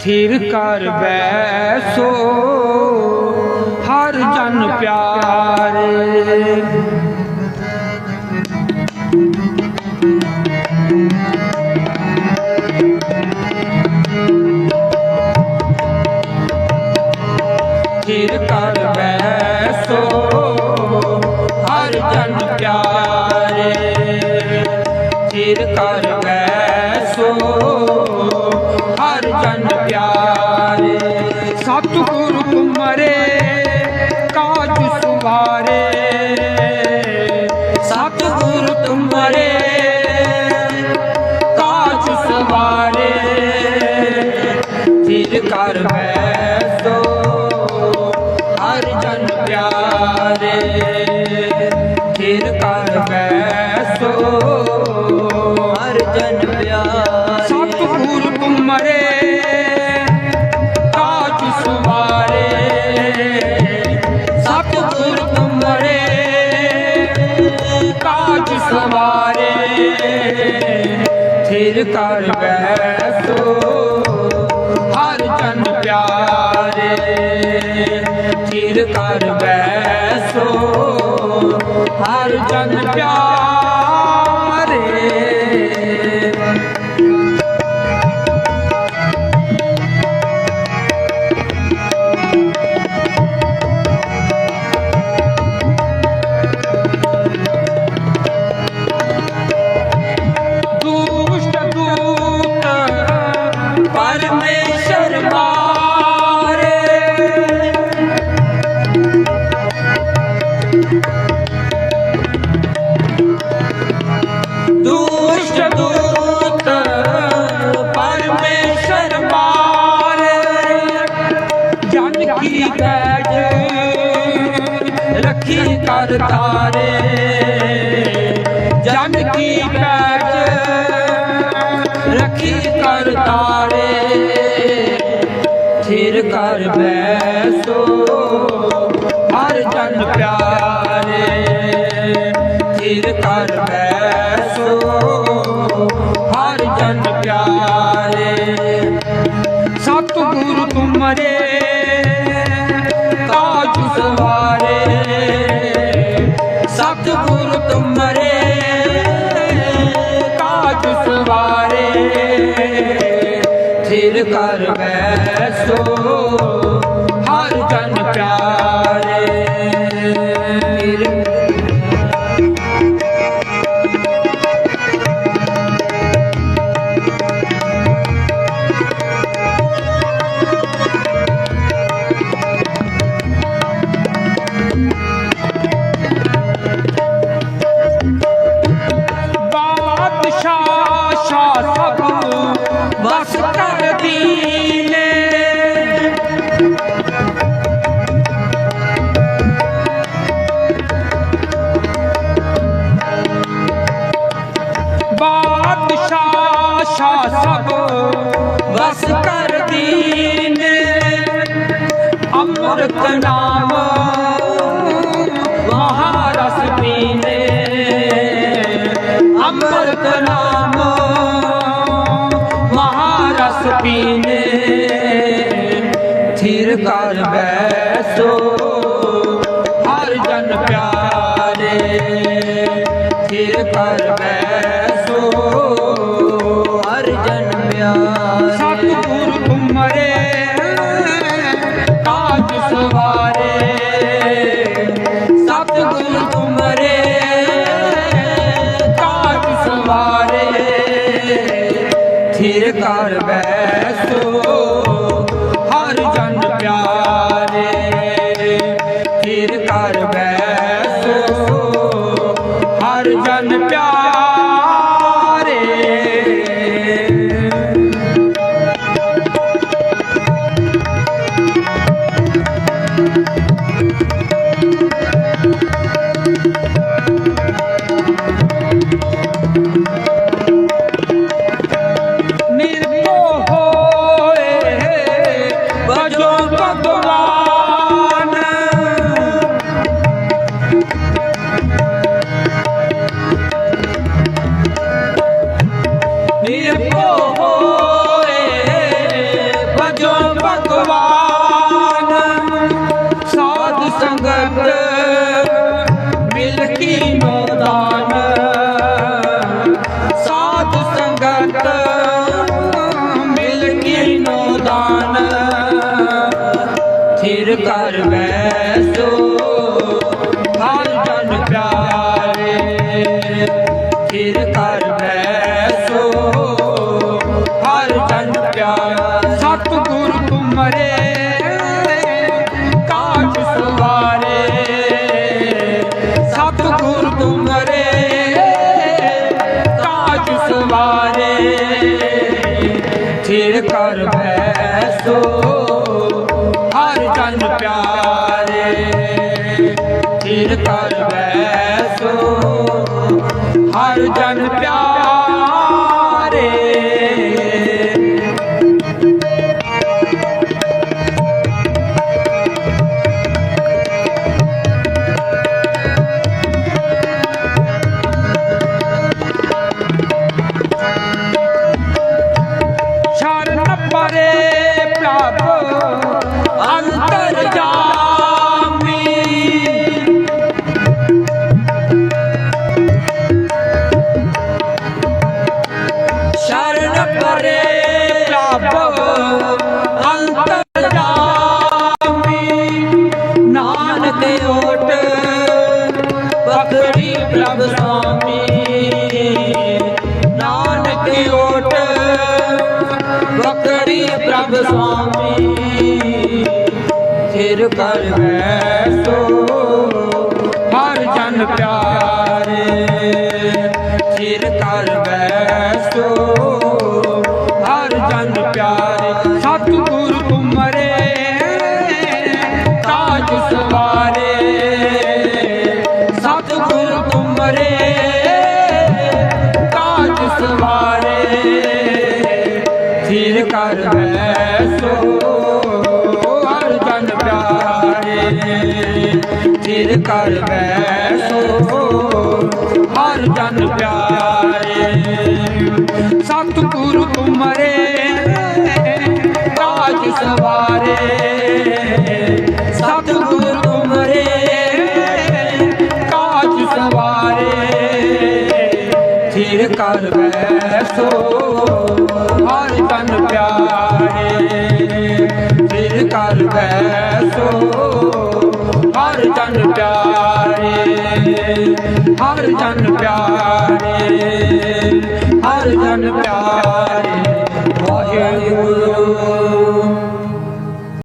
ਥਿਰ ਕਰ ਬੈਸੋ ਹਰ ਜਨ ਪਿਆਰੇ ਹਰ ਜਨ ਪਿਆਰੇ ਸਤਿਗੁਰ ਤੁਮਰੇ ਕਾਜ ਸੁਵਾਰੇ। ਸਤਿਗੁਰ ਤੁਮਰੇ ਕਾਜ ਸਵਾਰੇ। ਥਿਰ ਕਰ ਥਿਰ ਕਰ ਬੈਸੋ ਹਰ ਚੰਦ ਪਿਆਰੇ ਚਿਰ ਕਰ ਪਰਮੇਸ਼ਰ ਮਾਰੇ ਦੁਸ਼ਟ ਦੂਤ ਪਰਮੇਸ਼ਰ ਮਾਰੇ ਜਨ ਕੀ ਪੈਜ ਰੱਖੀ ਕਰ ਤਾਰੇ। ਜਨ ਕੀ ਪੈਜ ਰੱਖੀ ਤਾਰੇ, ਥਿਰ ਕਰ ਬੈਸੋ, ਹਰ ਜਨ ਪਿਆਰੇ, ਥਿਰ ਕਰ ਬੈਸੋ, ਹਰ ਜਨ ਪਿਆਰੇ। ਸਤਿਗੁਰੂ ਤੁਮਰੇ ਥਿਰ ਕਰ ਬੈਸੋ ਦੀਨੇ ਅੰਮ੍ਰਿਤ ਨਾਮ ਮਹਾਰਸ ਪੀਨੇ ਅੰਮ੍ਰਿਤ ਨਾਮ ਮਹਾਰਸ ਪੀਨੇ ਥਿਰ ਕਰ ਬੈਸੋ, ਹਰ ਜਨ ਪਿਆਰੇ। ਥਿਰ ਕਰ ਬੈਸੋ ਥਿਰ ਕਰ Jangan स्थिर कर बै ਹਰ ਪਿਆਰੇ ਥਿਰ ਕਰ ਬੈਸੋ। ਹਰ ਜਨ ਥਿਰ ਕਰ ਬੈਸੋ, ਹਰ ਜਨ ਪਿਆਰੇ। ਥਿਰ ਕਰ ਬੈਸੋ, ਹਰ ਜਨ ਪਿਆਰੇ। ਸਤਿਗੁਰ ਤੁਮਰੇ ਤਾਜ ਸਵਾਰੇ। ਸਤਿਗੁਰ ਤੁਮਰੇ ਤਾਜ ਸਵਾਰੇ। ਥਿਰ ਕਰ ਬੈਸੋ ਥਿਰ ਕਰ ਬੈਸੋ, ਹਰ ਜਨ ਪਿਆਰੇ। ਸਤਿਗੁਰ ਤੁਮਰੇ ਤਾਜ ਸਵਾਰੇ। ਸਤਿਗੁਰ ਤੁਮਰੇ ਤਾਜ ਸਵਾਰੇ। ਥਿਰ ਕਰ ਬੈਸੋ, ਹਰ ਜਨ ਪਿਆਰੇ। ਥਿਰ ਕਰ ਬੈਸੋ ਹਰ ਜਨ ਪਿਆਰੇ ਹਰ ਜਨ ਪਿਆਰੇ ਹਰ ਜਨ ਪਿਆਰੇ ਵਾਹਿਗੁਰੂ